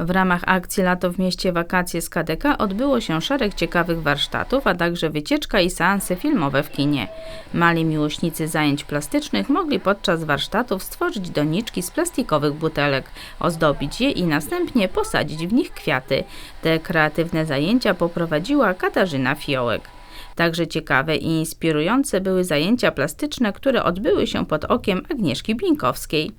W ramach akcji Lato w mieście Wakacje z KDK odbyło się szereg ciekawych warsztatów, a także wycieczka i seanse filmowe w kinie. Mali miłośnicy zajęć plastycznych mogli podczas warsztatów stworzyć doniczki z plastikowych butelek, ozdobić je i następnie posadzić w nich kwiaty. Te kreatywne zajęcia poprowadziła Katarzyna Fiołek. Także ciekawe i inspirujące były zajęcia plastyczne, które odbyły się pod okiem Agnieszki Blinkowskiej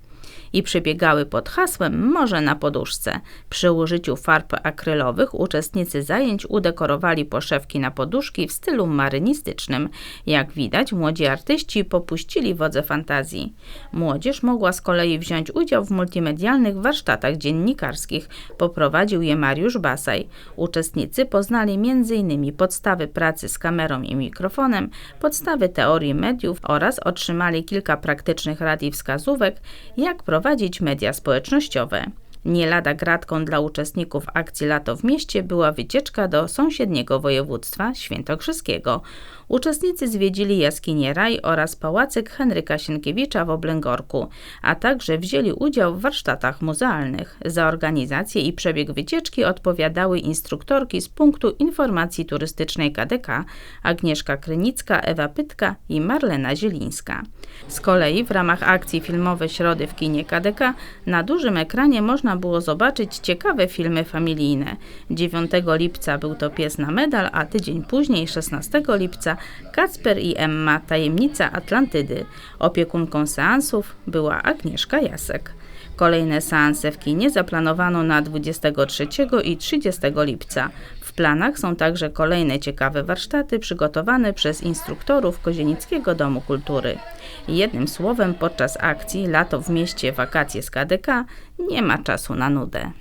i przebiegały pod hasłem Morze na poduszce. Przy użyciu farb akrylowych uczestnicy zajęć udekorowali poszewki na poduszki w stylu marynistycznym. Jak widać, młodzi artyści popuścili wodze fantazji. Młodzież mogła z kolei wziąć udział w multimedialnych warsztatach dziennikarskich. Poprowadził je Mariusz Basaj. Uczestnicy poznali m.in. podstawy pracy z kamerą i mikrofonem, podstawy teorii mediów oraz otrzymali kilka praktycznych rad i wskazówek, jak prowadzić media społecznościowe. Nie lada gratką dla uczestników akcji Lato w mieście była wycieczka do sąsiedniego województwa świętokrzyskiego. Uczestnicy zwiedzili jaskinię Raj oraz pałacyk Henryka Sienkiewicza w Oblęgorku, a także wzięli udział w warsztatach muzealnych. Za organizację i przebieg wycieczki odpowiadały instruktorki z punktu informacji turystycznej KDK Agnieszka Krynicka, Ewa Pytka i Marlena Zielińska. Z kolei w ramach akcji filmowej Środy w kinie KDK na dużym ekranie można było zobaczyć ciekawe filmy familijne. 9 lipca był to Pies na medal, a tydzień później, 16 lipca, Kacper i Emma Tajemnica Atlantydy. Opiekunką seansów była Agnieszka Jasek. Kolejne seanse w kinie zaplanowano na 23 i 30 lipca. W planach są także kolejne ciekawe warsztaty przygotowane przez instruktorów Kozienickiego Domu Kultury. Jednym słowem, podczas akcji Lato w mieście Wakacje z KDK nie ma czasu na nudę.